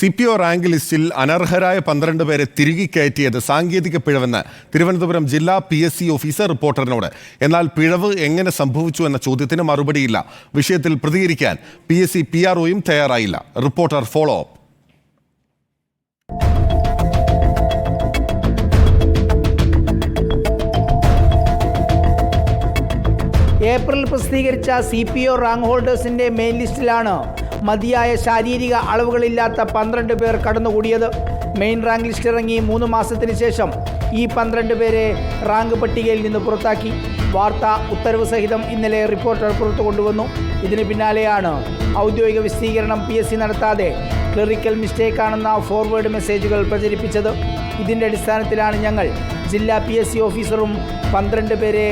C P O rank ലിസ്റ്റിൽ അനർഹരായ പന്ത്രണ്ട് പേരെ തിരികെ കയറ്റിയത് സാങ്കേതിക പിഴവെന്ന് തിരുവനന്തപുരം ജില്ലാ പി എസ് സി ഓഫീസർ റിപ്പോർട്ടറിനോട്. എന്നാൽ പിഴവ് എങ്ങനെ സംഭവിച്ചു എന്ന ചോദ്യത്തിന് മറുപടിയില്ല. വിഷയത്തിൽ പ്രതികരിക്കാൻ P S C P R ഒയും തയ്യാറായില്ല. Reporter follow up. ഏപ്രിൽ പ്രസിദ്ധീകരിച്ച സി പി ഒ റാങ്ക് ഹോൾഡേഴ്സിന്റെ മെയിൻ ലിസ്റ്റിലാണ് മതിയായ ശാരീരിക അളവുകളില്ലാത്ത പന്ത്രണ്ട് പേർ കടന്നുകൂടിയത്. മെയിൻ റാങ്ക് ലിസ്റ്റ് ഇറങ്ങി മൂന്ന് മാസത്തിന് ശേഷം ഈ പന്ത്രണ്ട് പേരെ റാങ്ക് പട്ടികയിൽ നിന്ന് പുറത്താക്കി. വാർത്ത ഉത്തരവ് സഹിതം ഇന്നലെ റിപ്പോർട്ടർ പുറത്തു കൊണ്ടുവന്നു. ഇതിന് പിന്നാലെയാണ് ഔദ്യോഗിക വിശദീകരണം പി എസ് സി നടത്താതെ ക്ലറിക്കൽ മിസ്റ്റേക്ക് ആണെന്ന ഫോർവേഡ് മെസ്സേജുകൾ പ്രചരിപ്പിച്ചത്. ഇതിന്റെ അടിസ്ഥാനത്തിലാണ് ഞങ്ങൾ ജില്ലാ പി ഓഫീസറും പന്ത്രണ്ട് പേരെ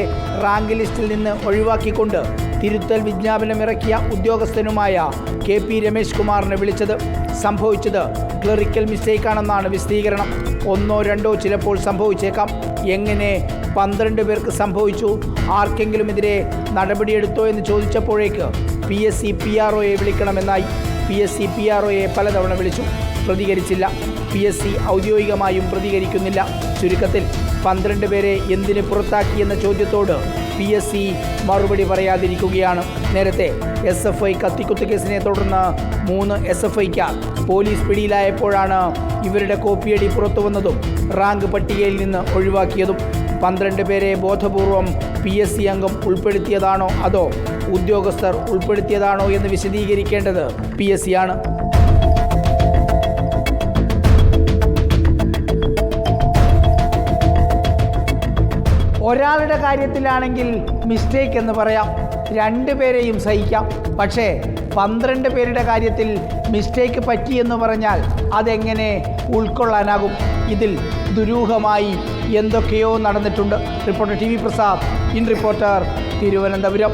റാങ്ക് ലിസ്റ്റിൽ നിന്ന് ഒഴിവാക്കിക്കൊണ്ട് തിരുത്തൽ വിജ്ഞാപനം ഇറക്കിയ ഉദ്യോഗസ്ഥനുമായ കെ പി രമേശ് കുമാറിനെ വിളിച്ചത് സംഭവിച്ചത് ക്ലറിക്കൽ മിസ്റ്റേക്കാണെന്നാണ് വിശദീകരണം. ഒന്നോ രണ്ടോ ചിലപ്പോൾ സംഭവിച്ചേക്കാം. എങ്ങനെ പന്ത്രണ്ട് പേർക്ക് സംഭവിച്ചു? ആർക്കെങ്കിലുമെതിരെ നടപടിയെടുത്തോ എന്ന് ചോദിച്ചപ്പോഴേക്ക് P S C P R ഒയെ വിളിക്കണമെന്നായി P S C P R ഒയെ പലതവണ വിളിച്ചു. പ്രതികരിച്ചില്ല. പി എസ് സി ഔദ്യോഗികമായും പ്രതികരിക്കുന്നില്ല. ചുരുക്കത്തിൽ പന്ത്രണ്ട് പേരെ എന്തിന് പുറത്താക്കിയെന്ന ചോദ്യത്തോട് പി എസ് സി മറുപടി പറയാതിരിക്കുകയാണ്. നേരത്തെ എസ് എഫ് ഐ കത്തിക്കുത്ത് കേസിനെ തുടർന്ന് മൂന്ന് എസ് എഫ് ഐക്കാർ പോലീസ് പിടിയിലായപ്പോഴാണ് ഇവരുടെ കോപ്പിയടി പുറത്തു വന്നതും റാങ്ക് പട്ടികയിൽ നിന്ന് ഒഴിവാക്കിയതും. പന്ത്രണ്ട് പേരെ ബോധപൂർവം പി എസ് സി അംഗം ഉൾപ്പെടുത്തിയതാണോ അതോ ഉദ്യോഗസ്ഥർ ഉൾപ്പെടുത്തിയതാണോ എന്ന് വിശദീകരിക്കേണ്ടത് പി എസ് സി ആണ്. ഒരാളുടെ കാര്യത്തിലാണെങ്കിൽ മിസ്റ്റേക്ക് എന്ന് പറയാം. രണ്ട് പേരെയും സഹിക്കാം. പക്ഷേ പന്ത്രണ്ട് പേരുടെ കാര്യത്തിൽ മിസ്റ്റേക്ക് പറ്റിയെന്ന് പറഞ്ഞാൽ അതെങ്ങനെ ഉൾക്കൊള്ളാനാകും? ഇതിൽ ദുരൂഹമായി എന്തൊക്കെയോ നടന്നിട്ടുണ്ട്. Reporter T V Prasad in reporter Thiruvananthapuram.